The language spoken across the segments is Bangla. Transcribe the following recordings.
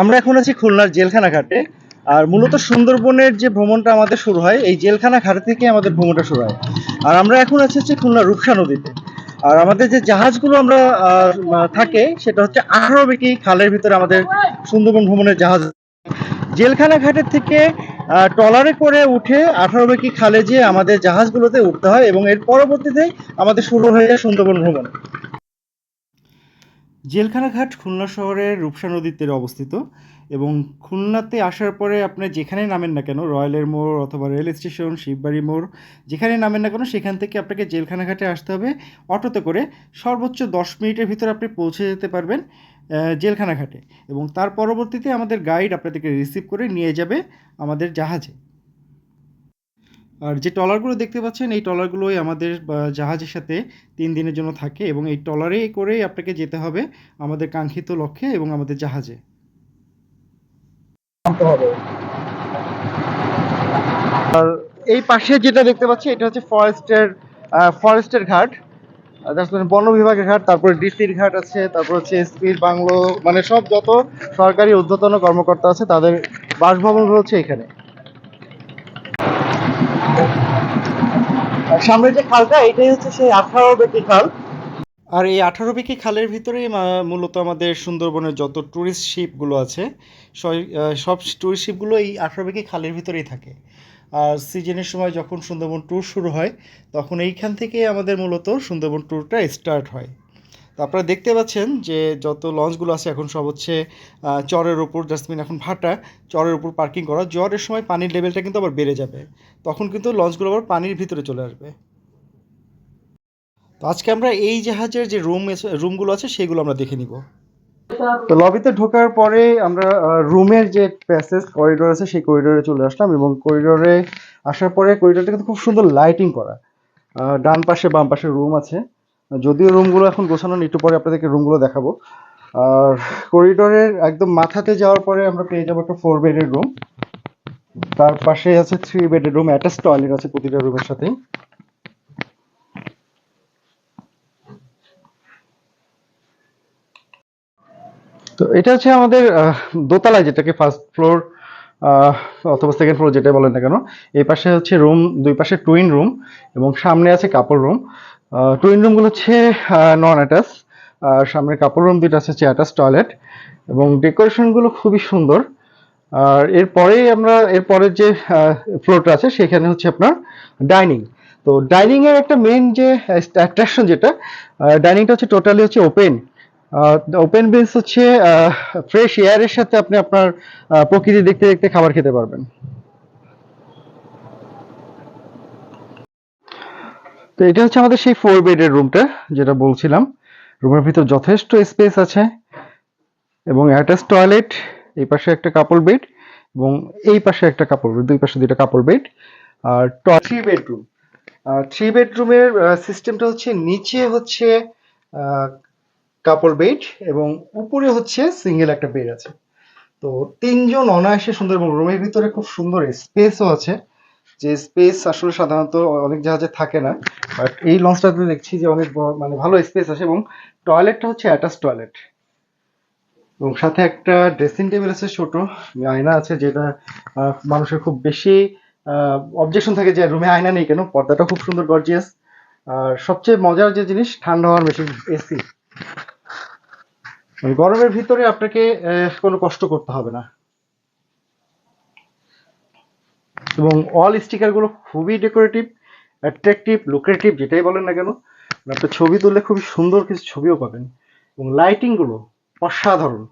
আমরা এখন আছি খুলনার জেলখানা ঘাটে। আর মূলত সুন্দরবনের যে ভ্রমণটা আমাদের শুরু হয়, এই জেলখানা ঘাট থেকে আমাদের ভ্রমণটা শুরু হয়। আর আমরা এখন আছি হচ্ছে খুলনা রূপসা নদীতে। আর আমাদের যে জাহাজগুলো আমরা থাকে, সেটা হচ্ছে আঠারো বেকি খালের ভিতরে আমাদের সুন্দরবন ভ্রমণের জাহাজ। জেলখানা ঘাটের থেকে ট্রলারে করে উঠে আঠারো বেকি খালে যে আমাদের জাহাজগুলোতে উঠতে হয় এবং এর পরবর্তীতে আমাদের শুরু হয়ে যায় সুন্দরবন ভ্রমণ। জেলখানা ঘাট খুলনা শহরের রূপসা নদীর তীরে অবস্থিত এবং খুলনাতে আসার পরে আপনি যেখানে নামেন না কেন, রয়্যালের মোড় অথবা রেল স্টেশন, শিববাড়ি মোড় যেখানে নামেন না কেন, সেখান থেকে আপনাকে জেলখানা ঘাটে আসতে হবে। অটোতে করে সর্বোচ্চ দশ মিনিটের ভিতরে আপনি পৌঁছে যেতে পারবেন জেলখানা ঘাটে এবং তার পরবর্তীতে আমাদের গাইড আপনাদেরকে রিসিভ করে নিয়ে যাবে আমাদের জাহাজে। আর যে ট্রলারগুলো দেখতে পাচ্ছেন, এই ট্রলারগুলোই আমাদের জাহাজের সাথে তিন দিনের জন্য থাকে এবং এই ট্রলারে করেই আপনাকে যেতে হবে আমাদের কাঙ্ক্ষিত লক্ষ্যে এবং আমাদের জাহাজে। আর এই পাশে যেটা দেখতে পাচ্ছি, এটা হচ্ছে ফরেস্টের ফরেস্টের ঘাট। মানে বন বিভাগের ঘাট, তারপরে ডিসির ঘাট আছে, তারপর হচ্ছে এসপির বাংলো মানে সব যত সরকারি ঊর্ধ্বতন কর্মকর্তা আছে, তাদের বাসভবনগুলো হচ্ছে এখানে। সামনে যে খালটা, এটাই হচ্ছে সেই আঠারো বেটি খাল। আর এই আঠারো বিকি খালের ভিতরেই মূলত আমাদের সুন্দরবনের যত ট্যুরিস্ট শিপগুলো আছে সব ট্যুরিস্ট শিপগুলো এই আঠারো বিঘে খালের ভিতরেই থাকে। আর সিজনের সময় যখন সুন্দরবন ট্যুর শুরু হয়, তখন এইখান থেকে আমাদের মূলত সুন্দরবন ট্যুরটা স্টার্ট হয়। আপনারা দেখতে পাচ্ছেন যে যত লঞ্চগুলো আছে, এখন সব হচ্ছে চরের ওপর জাসমিন এখন ভাটা চরের উপর পার্কিং করা, জ্বরের সময় পানির লেভেলটা কিন্তু আবার বেড়ে যাবে। তখন কিন্তু লঞ্চগুলো আবার পানির ভিতরে চলে আসবে। তো আজকে আমরা এই জাহাজের যে রুম রুমগুলো আছে, সেগুলো আমরা দেখে নিব। তো লবিতে ঢোকার পরে আমরা রুমের যে প্যাসেজ করিডোর আছে, সেই করিডোরে চলে আসলাম এবং করিডোরে আসার পরে করিডোরটা কিন্তু খুব সুন্দর লাইটিং করা। ডান পাশে বাম পাশে রুম আছে। যদিও রুমগুলো এখন গোছানো একটু পরে আপনাদেরকে রুমগুলো দেখাবো। আর করিডোরের একদম মাথাতে যাওয়ার পরে আমরা পেয়ে যাব একটা ফোর বেডের রুম তার পাশে আছে থ্রি বেডের রুম অ্যাটাচ টয়লেট আছে প্রতিটা রুমের সাথেই তো এটা হচ্ছে আমাদের দোতলায় যেটাকে ফার্স্ট ফ্লোর অথবা সেকেন্ড ফ্লোর যেটা বলেন না কেন। এই পাশে হচ্ছে রুম দুই পাশে টুইন রুম এবং সামনে আছে কাপড় রুম টুইন রুমগুলো হচ্ছে নন অ্যাটাচ আর সামনে কাপড় রুম দুইটা আছে হচ্ছে অ্যাটাচ টয়লেট এবং ডেকোরেশনগুলো খুবই সুন্দর। আর এরপরেই আমরা এরপরের যে ফ্লোরটা আছে সেখানে হচ্ছে আপনার ডাইনিং তো ডাইনিং এর একটা মেন যে অ্যাট্রাকশন যেটা ডাইনিংটা হচ্ছে টোটালি হচ্ছে ওপেন ওপেন বেঞ্চ হচ্ছে ফ্রেশ এয়ারের সাথে আপনি আপনার প্রকৃতি দেখতে দেখতে খাবার খেতে পারবেন। তো এটা হচ্ছে আমাদের সেই ফোর বেডের রুমটা যেটা বলছিলাম। রুমের ভিতর যথেষ্ট স্পেস আছে। এবং অ্যাটাচ টয়লেট এই পাশে একটা কাপড় বেড এবং এই পাশে একটা কাপড় বেড দুই পাশে দুইটা কাপড় বেড আর থ্রি বেডরুম থ্রি বেডরুমের সিস্টেমটা হচ্ছে নিচে হচ্ছে কাপড় বেড এবং উপরে হচ্ছে সিঙ্গেল একটা বেড আছে। তো তিনজন অনায়াসে সুন্দর এবং রুমের ভিতরে খুব সুন্দর স্পেসও আছে। যে স্পেস আসলে সাধারণত অনেক জাহাজে থাকে না বাট এই লঞ্চটাতে দেখছি যে অনেক মানে ভালো স্পেস আছে এবং টয়লেটটা হচ্ছে অ্যাটাচ টয়লেট এবং সাথে একটা ড্রেসিং টেবিল আছে ছোট, আয়না আছে যেটা মানুষের খুব বেশি অবজেকশন থাকে যে রুমে আয়না নেই কেন? পর্দাটা খুব সুন্দর গর্জিয়াস আর সবচেয়ে মজার যে জিনিস, ঠান্ডা হওয়ার মেশিন এসি মানে গরমের ভিতরে আপনাকে কোনো কষ্ট করতে হবে না। এবং অল স্টিকারগুলো খুবই ডেকোরেটিভ অ্যাট্রাকটিভ লুক্রেটিভ যেটাই বলেন না কেন, আপনার ছবি তুললে খুবই সুন্দর কিছু ছবিও পাবেন। এবং লাইটিংগুলো অসাধারণ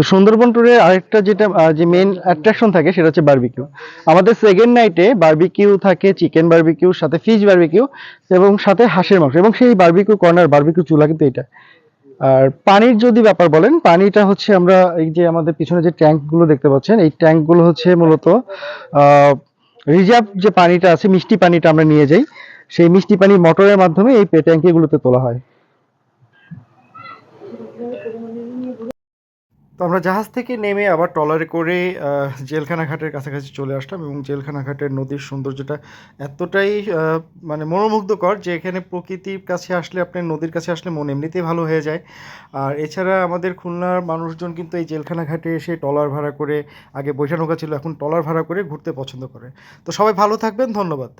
তো সুন্দরবন ট্যুরে আরেকটা যেটা যে মেইন অ্যাট্রাকশন থাকে সেটা হচ্ছে বারবিকিউ আমাদের সেকেন্ড নাইটে বারবিকিউ থাকে চিকেন বারবিকিউ সাথে ফিশ বারবিকিউ এবং সাথে হাঁসের মাংস এবং সেই বারবিকিউ কর্নার বারবিকিউ চুলা কিন্তু এটা। আর পানির যদি ব্যাপার বলেন, পানিটা হচ্ছে আমরা এই যে আমাদের পিছনে যে ট্যাঙ্কগুলো দেখতে পাচ্ছেন, এই ট্যাঙ্কগুলো হচ্ছে মূলত রিজার্ভ যে পানিটা আছে, মিষ্টি পানিটা আমরা নিয়ে যাই, সেই মিষ্টি পানি মোটরের মাধ্যমে এই ট্যাঙ্কি গুলোতে তোলা হয়। তো আমরা জাহাজ থেকে নেমে আবার ট্রলারে করে জেলখানা ঘাটের কাছাকাছি চলে আসলাম এবং জেলখানা ঘাটের নদীর সৌন্দর্যটা এতটাই মানে মনোমুগ্ধকর যে এখানে প্রকৃতির কাছে আসলে আপনার নদীর কাছে আসলে মন এমনিতেই ভালো হয়ে যায়। আর এছাড়া আমাদের খুলনার মানুষজন কিন্তু এই জেলখানা ঘাটে এসে ট্রলার ভাড়া করে, আগে নৌকা ছিল, এখন ট্রলার ভাড়া করে ঘুরতে পছন্দ করে। তো সবাই ভালো থাকবেন, ধন্যবাদ।